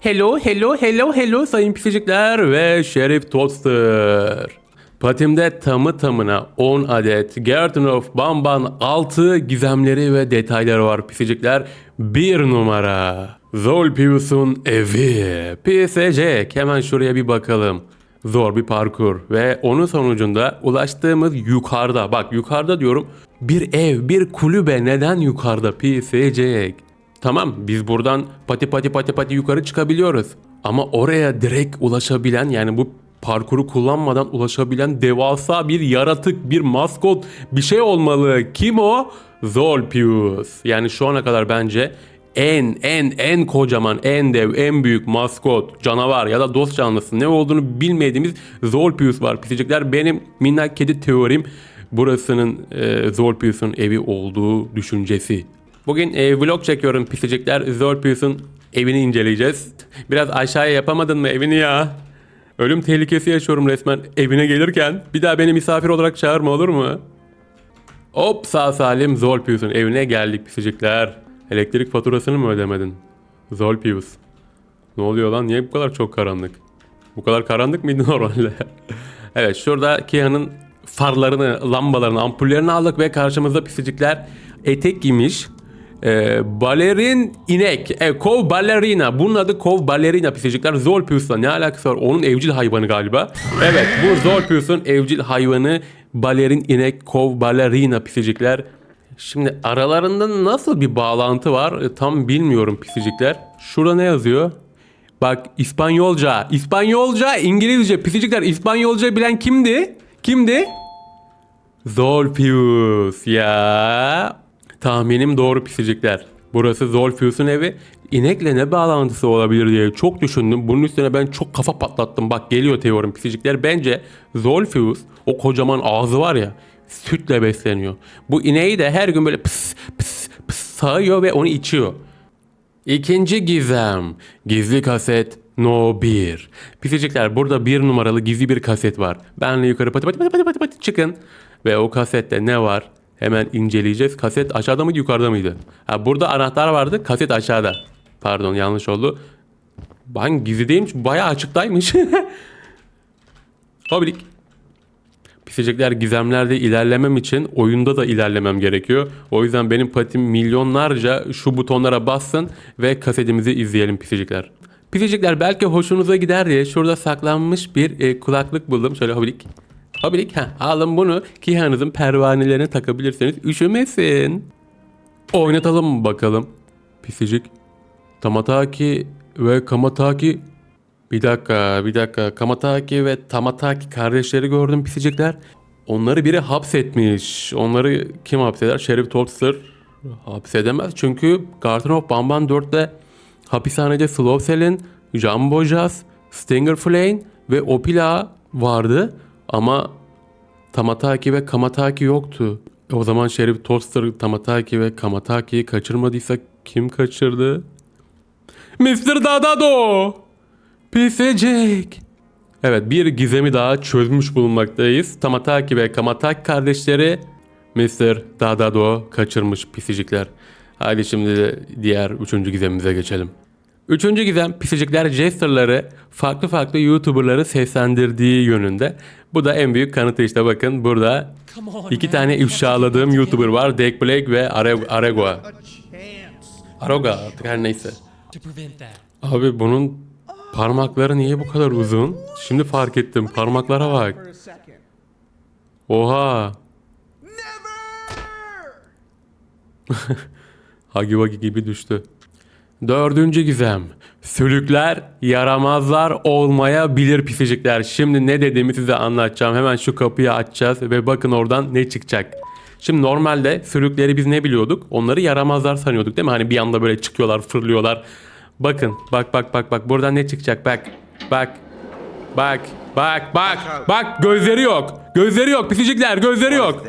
Hello, hello, hello, hello sayın pisicikler ve Şerif Toaster. Patimde tamı tamına 10 adet Garden of Bamban 6 gizemleri ve detayları var pisicikler. 1 numara. Zolpius'un evi. PSC. Hemen şuraya bir bakalım. Zor bir parkur ve onun sonucunda ulaştığımız yukarıda. Bak yukarıda diyorum. Bir ev, bir kulübe neden yukarıda PSC? Tamam biz buradan pati pati pati pati yukarı çıkabiliyoruz. Ama oraya direkt ulaşabilen yani bu parkuru kullanmadan ulaşabilen devasa bir yaratık, bir maskot, bir şey olmalı. Kim o? Zolpius. Yani şu ana kadar bence en en en kocaman, en dev, en büyük maskot, canavar ya da dost canlısı ne olduğunu bilmediğimiz Zolpius var. Pisicikler benim minnak kedi teorim burasının e, Zolpius'un evi olduğu düşüncesi. Bugün e, vlog çekiyorum pisicikler. Zolpius'un evini inceleyeceğiz. Biraz aşağıya yapamadın mı evini ya? Ölüm tehlikesi yaşıyorum resmen evine gelirken. Bir daha beni misafir olarak çağırma olur mu? Hop sağ salim Zolpius'un evine geldik pisicikler. Elektrik faturasını mı ödemedin? Zolpius. Ne oluyor lan? Niye bu kadar çok karanlık? Bu kadar karanlık mıydı normalde? evet şurada Kia'nın farlarını, lambalarını, ampullerini aldık ve karşımızda pisicikler etek giymiş. Ee, balerin inek. E, kov ballerina. Bunun adı kov ballerina pisicikler. Zolpius'la ne alakası var? Onun evcil hayvanı galiba. Evet bu Zolpius'un evcil hayvanı balerin inek kov ballerina pisicikler. Şimdi aralarında nasıl bir bağlantı var e, tam bilmiyorum pisicikler. Şurada ne yazıyor? Bak İspanyolca, İspanyolca, İngilizce, pisicikler İspanyolca bilen kimdi? Kimdi? Zolpius ya. Tahminim doğru pisicikler. Burası Zolpius'un evi. İnekle ne bağlantısı olabilir diye çok düşündüm. Bunun üstüne ben çok kafa patlattım. Bak geliyor teorim pisicikler. Bence Zolpius o kocaman ağzı var ya sütle besleniyor. Bu ineği de her gün böyle pıs pıs pıs sağıyor ve onu içiyor. İkinci gizem. Gizli kaset No 1. Pisicikler burada bir numaralı gizli bir kaset var. Benle yukarı pati pati pati pati pati pati çıkın. Ve o kasette ne var? Hemen inceleyeceğiz. Kaset aşağıda mıydı yukarıda mıydı? Ha, burada anahtar vardı. Kaset aşağıda. Pardon yanlış oldu. Ben gizli değilmiş. Bayağı açıktaymış. Hobilik. Pisicikler gizemlerde ilerlemem için oyunda da ilerlemem gerekiyor. O yüzden benim patim milyonlarca şu butonlara bassın ve kasetimizi izleyelim pisicikler. Pisicikler belki hoşunuza gider diye şurada saklanmış bir e, kulaklık buldum. Şöyle hobilik. Hobilik. Ha, alın bunu Kihanızın pervanelerine takabilirseniz üşümesin. Oynatalım bakalım? Pisicik. Tamataki ve Kamataki bir dakika, bir dakika. Kamataki ve Tamataki kardeşleri gördüm pisicikler. Onları biri hapsetmiş. Onları kim hapseder? Sheriff Tolster hapsedemez. Çünkü Garden of Bamban 4'te hapishanede Slowcell'in, Jumbo Jazz, Stinger Flame ve Opila vardı. Ama Tamataki ve Kamataki yoktu. O zaman Sheriff Toaster Tamataki ve Kamataki'yi kaçırmadıysa kim kaçırdı? Mr. Dadado! Pisecek. Evet bir gizemi daha çözmüş bulunmaktayız. Tamataki ve Kamataki kardeşleri Mr. Dadado kaçırmış pisicikler. Hadi şimdi diğer üçüncü gizemimize geçelim. Üçüncü gizem pisicikler Jester'ları farklı farklı YouTuber'ları seslendirdiği yönünde. Bu da en büyük kanıtı işte bakın burada iki tane ifşaladığım YouTuber var. Dake Blake ve Aregua. Aroga artık her neyse. Abi bunun parmakları niye bu kadar uzun? Şimdi fark ettim. Parmaklara bak. Oha. Hagi Wagi gibi düştü. Dördüncü gizem. Sülükler yaramazlar olmayabilir pisicikler. Şimdi ne dediğimi size anlatacağım. Hemen şu kapıyı açacağız ve bakın oradan ne çıkacak. Şimdi normalde sülükleri biz ne biliyorduk? Onları yaramazlar sanıyorduk değil mi? Hani bir anda böyle çıkıyorlar, fırlıyorlar. Bakın, bak bak bak bak. Buradan ne çıkacak? Bak. Bak. Bak. Bak bak. Bak gözleri yok. Gözleri yok pisicikler gözleri yok.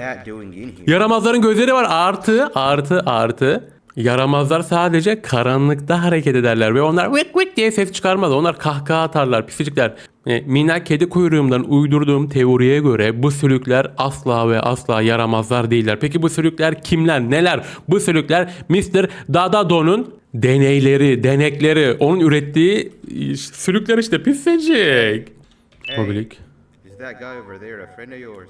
Yaramazların gözleri var artı artı artı. Yaramazlar sadece karanlıkta hareket ederler ve onlar vık vık diye ses çıkarmaz. Onlar kahkaha atarlar pisicikler. E, minnak kedi kuyruğumdan uydurduğum teoriye göre bu sülükler asla ve asla yaramazlar değiller. Peki bu sülükler kimler? Neler? Bu sülükler Mr. Dadado'nun deneyleri, denekleri, onun ürettiği Sülükler işte pisecek. Hey, is that guy over there a friend of yours?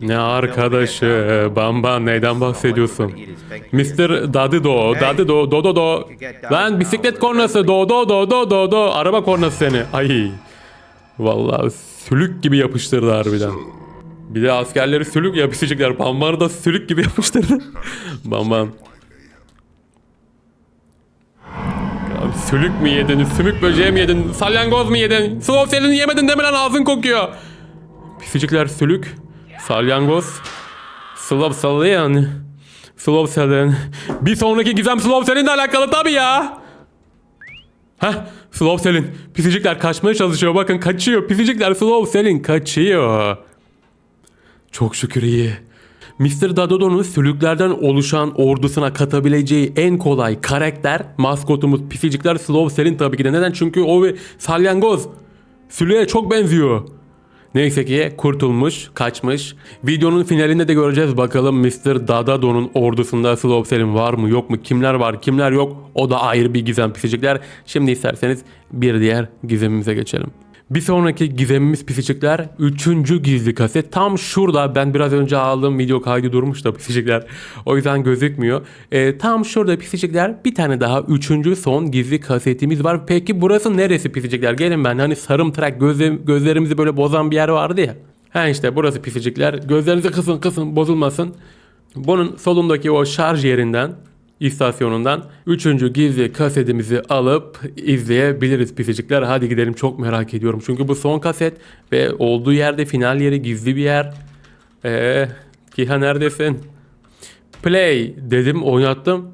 Ne arkadaşı? Bamban neyden bahsediyorsun? Mr. Dadido, Dadido, do do do. Lan bisiklet kornası, do do do do do do. Araba kornası seni. Ay. Vallahi sülük gibi yapıştırdı harbiden. Bir de askerleri sülük yapıştıracaklar. Bamban'ı da sülük gibi yapıştırdı. Bamban. Sülük mü yedin, sümük böceği mi yedin, salyangoz mu yedin, slow yemedin deme lan ağzın kokuyor. Pisicikler sülük, salyangoz, slow salyan, slow selin. Bir sonraki gizem slow selinle alakalı tabii ya. Heh, slow selin. Pisicikler kaçmaya çalışıyor bakın kaçıyor. Pisicikler slow selin kaçıyor. Çok şükür iyi. Mr. Dadodo'nun sülüklerden oluşan ordusuna katabileceği en kolay karakter maskotumuz pisicikler Slow Selin tabii ki de. Neden? Çünkü o bir salyangoz. Sülüğe çok benziyor. Neyse ki kurtulmuş, kaçmış. Videonun finalinde de göreceğiz bakalım Mr. Dadado'nun ordusunda Slow Selin var mı yok mu? Kimler var kimler yok? O da ayrı bir gizem pisicikler. Şimdi isterseniz bir diğer gizemimize geçelim. Bir sonraki gizemimiz pisicikler 3. gizli kaset. Tam şurada ben biraz önce aldığım video kaydı durmuş da pisicikler. O yüzden gözükmüyor. Ee, tam şurada pisicikler bir tane daha 3. son gizli kasetimiz var. Peki burası neresi pisicikler? Gelin ben hani sarımtırak gözle, gözlerimizi böyle bozan bir yer vardı ya. Ha işte burası pisicikler. Gözlerinizi kısın kısın bozulmasın. Bunun solundaki o şarj yerinden istasyonundan 3. gizli kasetimizi alıp izleyebiliriz pisicikler. Hadi gidelim çok merak ediyorum. Çünkü bu son kaset ve olduğu yerde final yeri gizli bir yer. Eee Kiha neredesin? Play dedim oynattım.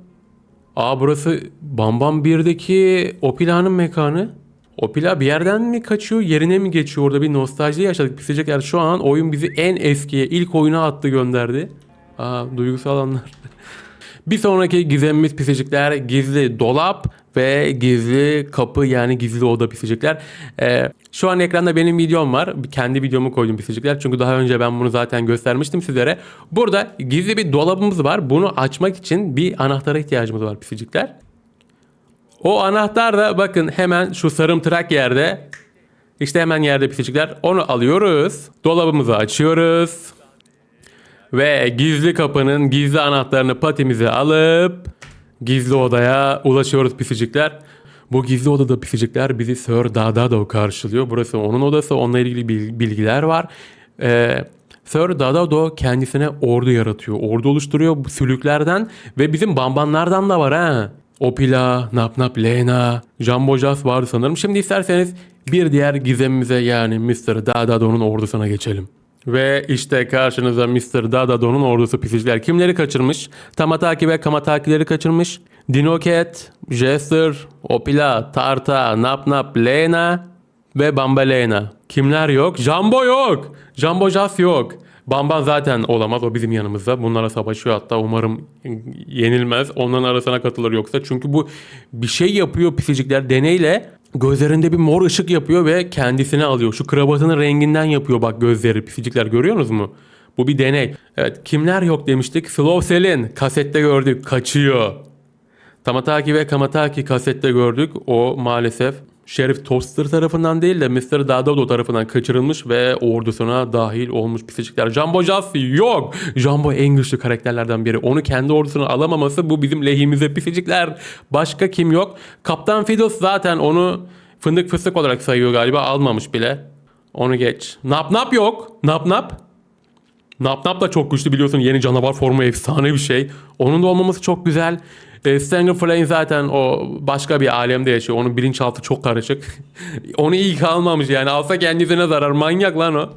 Aa burası Bambam 1'deki Opila'nın mekanı. Opila bir yerden mi kaçıyor yerine mi geçiyor orada bir nostalji yaşadık pisicikler. Şu an oyun bizi en eskiye ilk oyuna attı gönderdi. Aa duygusal anlar. Bir sonraki gizemimiz pisicikler gizli dolap ve gizli kapı yani gizli oda pisicikler. Ee, şu an ekranda benim videom var. Kendi videomu koydum pisicikler. Çünkü daha önce ben bunu zaten göstermiştim sizlere. Burada gizli bir dolabımız var. Bunu açmak için bir anahtara ihtiyacımız var pisicikler. O anahtar da bakın hemen şu sarımtırak yerde. İşte hemen yerde pisicikler. Onu alıyoruz. Dolabımızı açıyoruz. Ve gizli kapının gizli anahtarını patimize alıp gizli odaya ulaşıyoruz pisicikler. Bu gizli odada pisicikler bizi Sir Dadado karşılıyor. Burası onun odası. Onunla ilgili bil- bilgiler var. Ee, Sir Dadado kendisine ordu yaratıyor. Ordu oluşturuyor bu sülüklerden ve bizim bambanlardan da var ha. Opila, Nap Nap Lena, Jumbo Jas vardı sanırım. Şimdi isterseniz bir diğer gizemimize yani Mr. Dadado'nun ordusuna geçelim. Ve işte karşınıza Mr. Dadado'nun ordusu pisiciler. Kimleri kaçırmış? Tamataki ve Kamatakileri kaçırmış. Dinoket, Jester, Opila, Tarta, Nap Nap, Lena ve Bambalena. Kimler yok? Jumbo yok. Jumbo Jas yok. Bamban zaten olamaz. O bizim yanımızda. Bunlara savaşıyor hatta. Umarım yenilmez. Onların arasına katılır yoksa. Çünkü bu bir şey yapıyor pisicikler deneyle. Gözlerinde bir mor ışık yapıyor ve kendisine alıyor. Şu kravatının renginden yapıyor bak gözleri. Pisicikler görüyorsunuz mu? Bu bir deney. Evet kimler yok demiştik. Slow Selin kasette gördük. Kaçıyor. Tamataki ve Kamataki kasette gördük. O maalesef Şerif Toaster tarafından değil de Mr. Dadado tarafından kaçırılmış ve ordusuna dahil olmuş pisicikler. Jumbo Jas yok. Jumbo en güçlü karakterlerden biri. Onu kendi ordusuna alamaması bu bizim lehimize pisicikler. Başka kim yok? Kaptan Fiddles zaten onu fındık fıstık olarak sayıyor galiba. Almamış bile. Onu geç. Nap Nap yok. Nap Nap. Nap Nap da çok güçlü biliyorsun yeni canavar formu efsane bir şey. Onun da olmaması çok güzel. E, Stanger Flame zaten o başka bir alemde yaşıyor. Onun bilinçaltı çok karışık. Onu iyi kalmamış yani. Alsa kendisine zarar. Manyak lan o.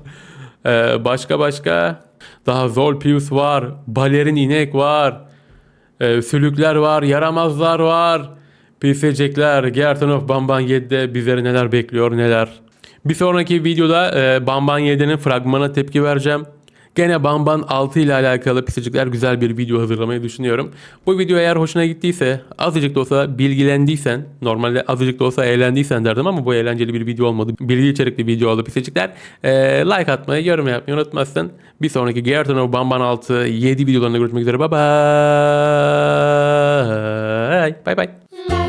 E, başka başka. Daha Zolpius var. Balerin inek var. E, sülükler var. Yaramazlar var. Pisecekler. Gerton of Bamban 7'de bizleri neler bekliyor neler. Bir sonraki videoda e, Bamban 7'nin fragmana tepki vereceğim. Gene Bamban 6 ile alakalı pisicikler güzel bir video hazırlamayı düşünüyorum. Bu video eğer hoşuna gittiyse, azıcık da olsa bilgilendiysen, normalde azıcık da olsa eğlendiysen derdim ama bu eğlenceli bir video olmadı. Bilgi içerikli video oldu pisicikler. Ee, like atmayı, yorum yapmayı unutmazsın. Bir sonraki Gerton of Bamban 6 7 videolarında görüşmek üzere. Bye bye. Bye bye.